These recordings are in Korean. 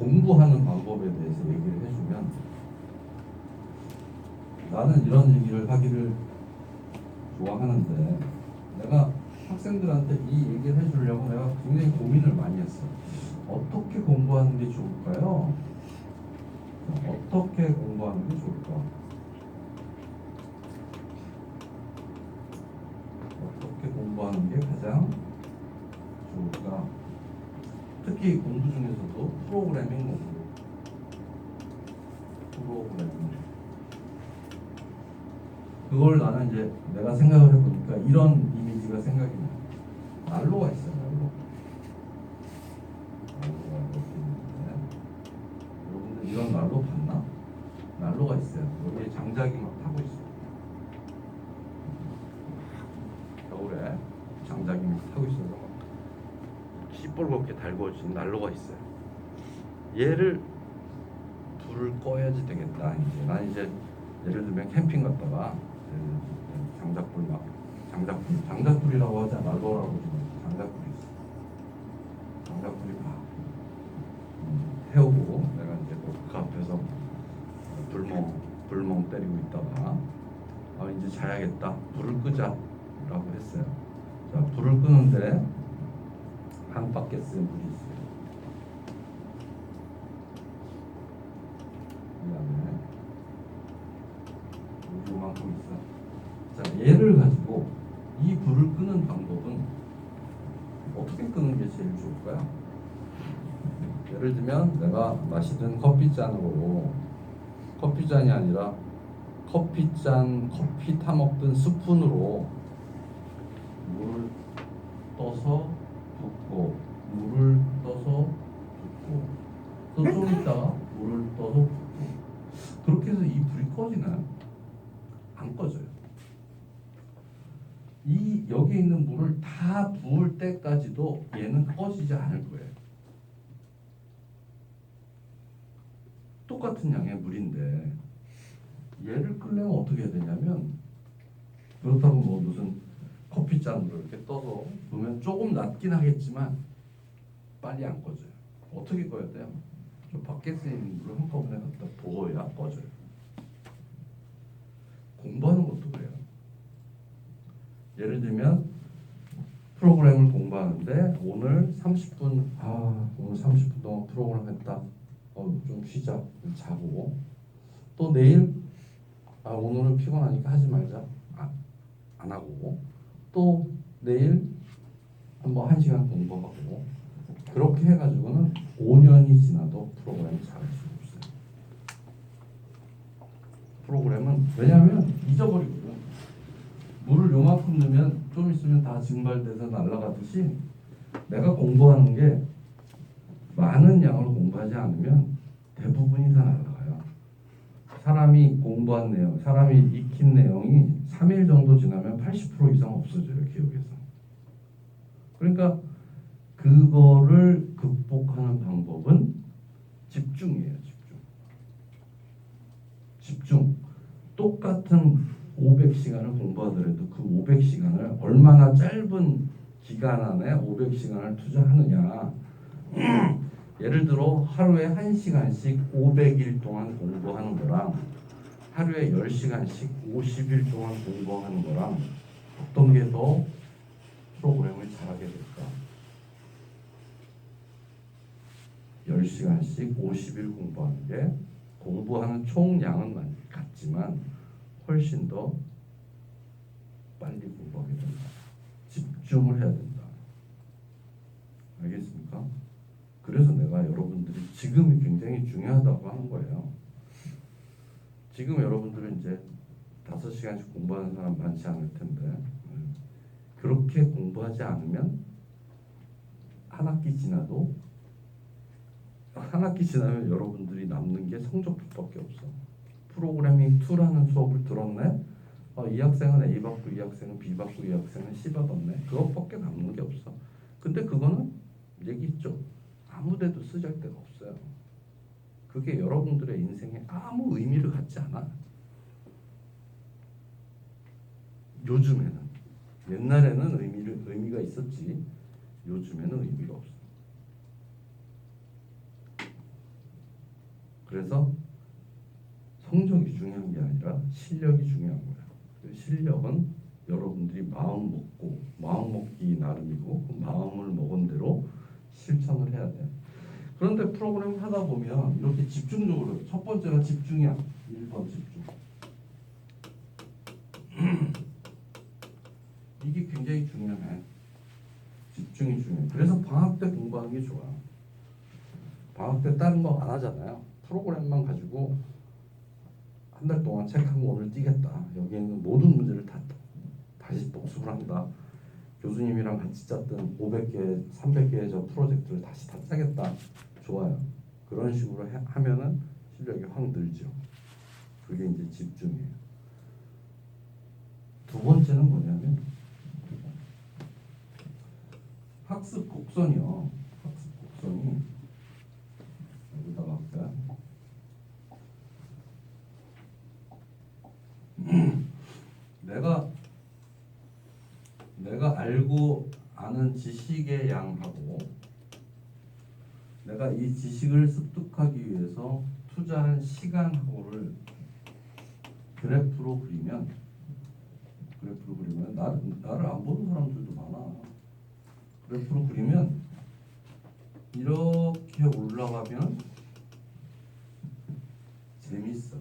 공부하는 방법에 대해서 얘기를 해주면 나는 이런 얘기를 하기를 좋아하는데 내가 학생들한테 이 얘기를 해주려고 내가 굉장히 고민을 많이 했어. 어떻게 공부하는 게 좋을까요? 어떻게 공부하는 게 좋을까? 어떻게 공부하는 게 가장 좋을까? 특히 공부 중에서도 프로그래밍 공부. 프로그래밍. 그걸 나는 이제 내가 생각을 해보니까 이런 이미지가 생각이 나. 난로가 있어요, 난로. 난로가 이렇게 있는데 여러분들 이런 난로 봤나? 난로가 있어요. 여기에 장작이 막 타고 있어요. 겨울에 장작이 막 타고 있어서 막 시뻘겋게 달궈진 난로가 있어요. 얘를 불을 꺼야지 되겠다. 이제 난 이제 예를 들면 캠핑 갔다가 예, 장작불 막 장작불 장작불이라고 하지 난로라고 하지 장작불이 있어. 장작불이 막 음, 태우고 내가 이제 그 앞에서 불멍 불멍 때리고 있다가 아 이제 자야겠다 불을 끄자라고 했어요. 자 불을 끄는데 한 바켓스의 물이 있어요. 그다음에 요만큼 있어. 자 얘를 가지고 이 불을 끄는 방법은 어떻게 끄는 게 제일 좋을까요? 예를 들면 내가 마시던 커피잔으로 커피잔이 아니라 커피잔 커피 타 먹던 스푼으로 물을 떠서 붓고 물을 떠서 붓고 또좀 있다가 물을 떠서 붓고 그렇게 해서 이 불이 꺼지나요? 안 꺼져요. 이 여기 있는 물을 다 부을 때까지도 얘는 꺼지지 않을 거예요. 똑같은 양의 물인데 얘를 끓려면 어떻게 해야 되냐면 그렇다고 뭐 무슨 커피잔으로 이렇게 떠서 보면 조금 낮긴 하겠지만 빨리 안 꺼져요. 어떻게 꺼야 돼요? 저 밖에 쓰이는 물을 한꺼번에 갖다 부어야 꺼져요. 공부하는 것도 그래요. 예를 들면 프로그램을 공부하는데 오늘 30분 아 오늘 30분 동안 프로그램 했다. 어 좀 쉬자 자고 또 내일 아 오늘은 피곤하니까 하지 말자 아, 안 하고 또 내일 한번 한 시간 공부하고 그렇게 해가지고는 5년이 지나도 프로그램이 잘할 수 없어요. 프로그램은 왜냐하면 잊어버리거든. 물을 요만큼 넣으면 좀 있으면 다 증발돼서 날아가듯이 내가 공부하는 게 많은 양을 공부하지 않으면 대부분이 다 날아가요. 사람이 공부한 내용, 사람이 익힌 내용이 3일 정도 지나면 80% 이상 없어져요 기억에서. 그러니까 그거를 극복하는 방법은 집중이에요, 집중. 집중. 똑같은 500시간을 공부하더라도 그 500시간을 얼마나 짧은 기간 안에 500시간을 투자하느냐. 예를 들어 하루에 1시간씩 500일 동안 공부하는 거랑 하루에 10시간씩 50일 동안 공부하는 거랑 어떤 게 더 프로그램을 잘하게 될까? 10시간씩 50일 공부하는 게 공부하는 총량은 많- 같지만 훨씬 더 빨리 공부하게 된다. 집중을 해야 된다. 알겠습니까? 그래서 내가 여러분들이 지금이 굉장히 중요하다고 하는 거예요. 지금 여러분들은 이제 다섯 시간씩 공부하는 사람 많지 않을 텐데 음, 그렇게 공부하지 않으면 한 학기 지나도 한 학기 지나면 여러분들이 남는 게 성적표밖에 없어. 프로그래밍 2라는 수업을 들었네. 어, 이 학생은 A 받고 이 학생은 B 받고 이 학생은 C 받았네. 그것밖에 남는 게 없어. 근데 그거는 얘기 있죠. 아무데도 쓰잘 데가 없어요. 그게 여러분들의 인생에 아무 의미를 갖지 않아. 요즘에는 옛날에는 의미를 의미가 있었지. 요즘에는 의미가 없어. 그래서 성적이 중요한 게 아니라 실력이 중요한 거야. 그 실력은 여러분들이 마음 먹고 마음 먹기 나름이고 그 마음을 먹은 대로 실천을 해야 돼. 그런데 프로그램 하다 보면 이렇게 집중적으로 첫 번째가 집중이야. 1번 집중. 이게 굉장히 중요해. 집중이 중요해. 그래서 방학 때 공부하는 게 좋아. 방학 때 다른 거 안 하잖아요. 프로그램만 가지고 한 달 동안 책 한 권을 띄겠다. 여기에 있는 모든 문제를 다 다시 복습을 한다. 교수님이랑 같이 짰던 500개, 300개의 저 프로젝트를 다시 다 짜겠다. 좋아요. 그런 식으로 해, 하면은 실력이 확 늘죠. 그게 이제 집중이에요. 두 번째는 뭐냐면 학습 곡선이요. 학습 곡선이 여기다가 할까요? 내가 내가 알고 아는 지식의 양하고 내가 이 지식을 습득하기 위해서 투자한 시간하고를 그래프로 그리면 그래프로 그리면 나, 나를 안 보는 사람들도 많아. 그래프로 그리면 이렇게 올라가면 재밌어.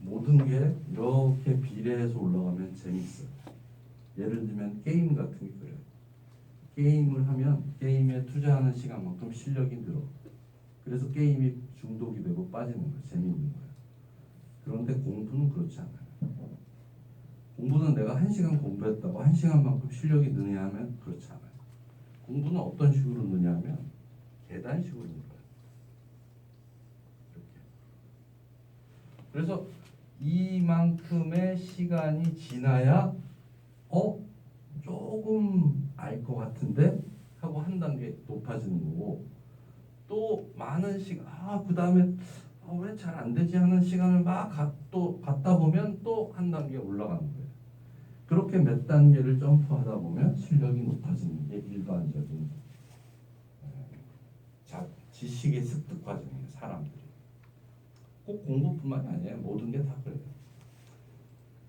모든 게 이렇게 비례해서 올라가면 재밌어. 예를 들면 게임 같은 게 그래요. 게임을 하면 게임에 투자하는 시간만큼 실력이 늘어. 그래서 게임이 중독이 되고 빠지는 거야. 재밌는 거야. 그런데 공부는 그렇지 않아요. 공부는 내가 한 시간 공부했다고 한 시간만큼 실력이 느냐 하면 그렇지 않아요. 공부는 어떤 식으로 느냐 하면 계단식으로 늘어요. 이렇게. 그래서 이만큼의 시간이 지나야 어 조금 알 것 같은데 하고 한 단계 높아지는 거고 또 많은 시간 아그 다음에 왜잘 안 되지 하는 시간을 막또 갖다 보면 또 한 단계 올라가는 거예요. 그렇게 몇 단계를 점프하다 보면 실력이 높아지는 게 일반적인 지식의 습득 과정이에요. 사람들이 꼭 공부뿐만이 아니에요. 모든 게 다 그래요.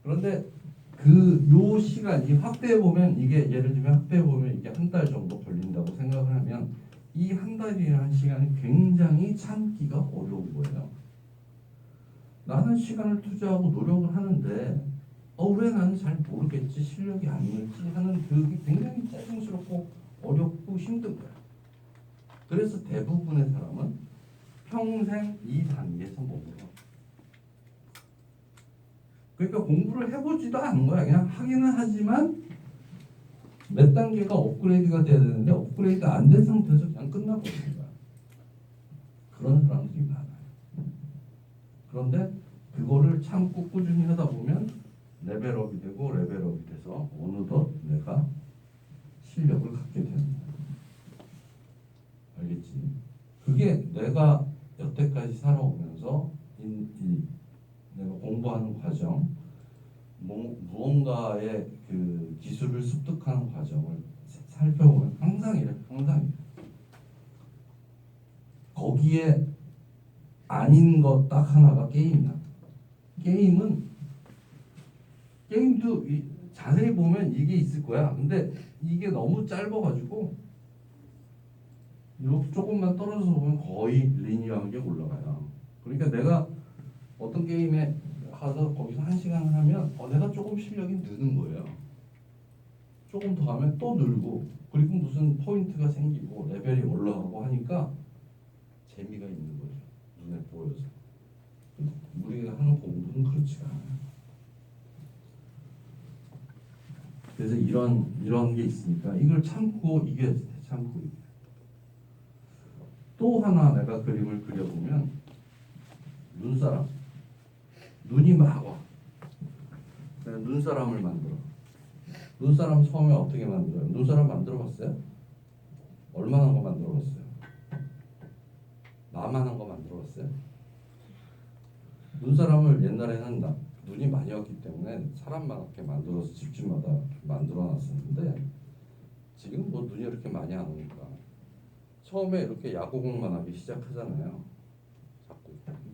그런데 그 요 시간이 확대해 보면 이게 예를 들면 확대해 보면 이게 한 달 정도 걸린다고 생각을 하면 이 한 달이라는 시간이 굉장히 참기가 어려운 거예요. 나는 시간을 투자하고 노력을 하는데 어 왜 나는 잘 모르겠지 실력이 안 늘지 하는 그게 굉장히 짜증스럽고 어렵고 힘든 거야. 그래서 대부분의 사람은 평생 이 단계에서 머물러. 그러니까 공부를 해보지도 않은 거야. 그냥 하기는 하지만 몇 단계가 업그레이드가 돼야 되는데 업그레이드 안 된 상태에서 그냥 끝나버리는 거야. 그런 사람들이 많아요. 그런데 그거를 참고 꾸준히 하다 보면 레벨업이 되고 레벨업이 돼서 어느덧 내가 실력을 갖게 되는 거야. 알겠지? 그게 내가 여태까지 살아오면서 인, 이, 내가 공부하는 과정, 뭐, 무언가의 그 기술을 습득하는 과정을 사- 살펴보면 항상 이래, 항상. 거기에 아닌 것 딱 하나가 게임이야. 게임은 게임도 이- 자세히 보면 이게 있을 거야. 근데 이게 너무 짧아가지고 이렇게 조금만 떨어져서 보면 거의 리니어하게 올라가요. 그러니까 내가 어떤 게임에 가서 거기서 한 시간을 하면 어, 내가 조금 실력이 느는 거예요. 조금 더 하면 또 늘고 그리고 무슨 포인트가 생기고 레벨이 올라가고 하니까 재미가 있는 거죠. 눈에 보여서. 우리가 하는 공부는 그렇지가 않아요. 그래서 이런 이런 게 있으니까 이걸 참고 이겨야 돼. 참고 이겨. 또 하나 내가 그림을 그려보면 눈사람 눈이 막 와. 내가 눈사람을 만들어. 눈사람 처음에 어떻게 만들어요? 눈사람 만들어 봤어요? 얼마나 거 만들어 봤어요? 나만한 거 만들어 봤어요? 눈사람을 옛날에는 나, 눈이 많이 왔기 때문에 사람만 이렇게 만들어서 집집마다 만들어 놨었는데 지금 뭐 눈이 이렇게 많이 안 오니까 처음에 이렇게 야구공만 하기 시작하잖아요.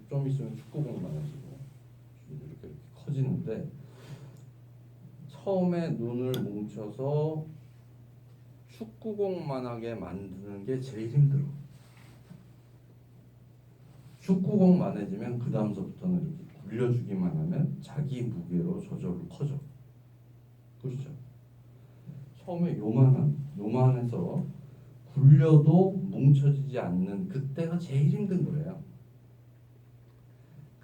좀 있으면 축구공 많아지고 이렇게, 커지는데 처음에 눈을 뭉쳐서 축구공만하게 만드는 게 제일 힘들어. 축구공만해지면 그 다음서부터는 이렇게 굴려주기만 하면 자기 무게로 저절로 커져. 그렇죠? 처음에 요만한 요만해서 굴려도 뭉쳐지지 않는 그때가 제일 힘든 거예요.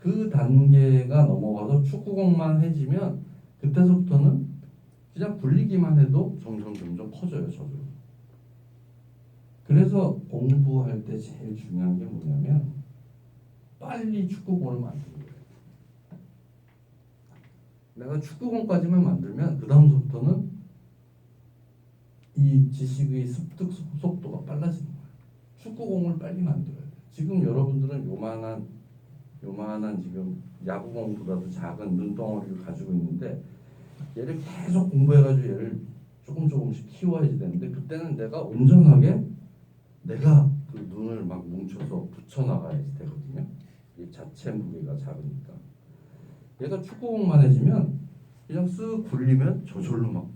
그 단계가 넘어가서 축구공만 해지면 그때서부터는 그냥 굴리기만 해도 점점 점점 커져요, 저도. 그래서 공부할 때 제일 중요한 게 뭐냐면 빨리 축구공을 만드는 거예요. 내가 축구공까지만 만들면 그 다음부터는 이 지식의 습득 속- 속도가 빨라지는 거예요. 축구공을 빨리 만들어야 돼. 지금 여러분들은 요만한 요만한 지금 야구공보다도 작은 눈덩어리를 가지고 있는데 얘를 계속 공부해가지고 얘를 조금 조금씩 키워야지 되는데 그때는 내가 온전하게 내가 그 눈을 막 뭉쳐서 붙여 나가야지 되거든요. 이 자체 무게가 작으니까. 얘가 축구공만 해지면 그냥 쓱 굴리면 저절로 막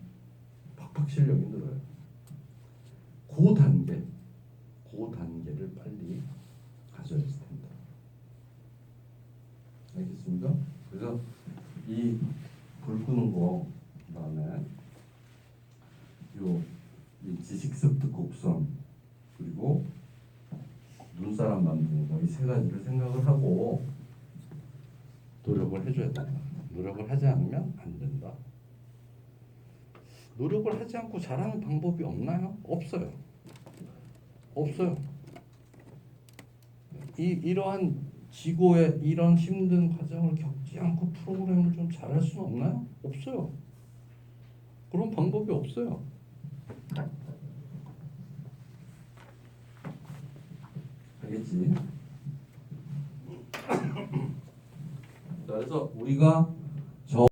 팍팍 실력이 늘어요. 그 단계, 그 단계를 빨리 가져야 될 텐데. 알겠습니까? 그래서 이 불 끄는 거 그다음에 요이 지식 습득 곡선 그리고 눈사람 만드는 거 이 세 가지를 생각을 하고 노력을 해줘야 된다. 노력을 하지 않으면 안 된다. 노력을 하지 않고 잘하는 방법이 없나요? 없어요. 없어요. 이 이러한 지고의 이런 힘든 과정을 겪지 않고 프로그램을 좀 잘할 수는 없나요? 없어요. 그런 방법이 없어요. 알겠지? 자, 그래서 우리가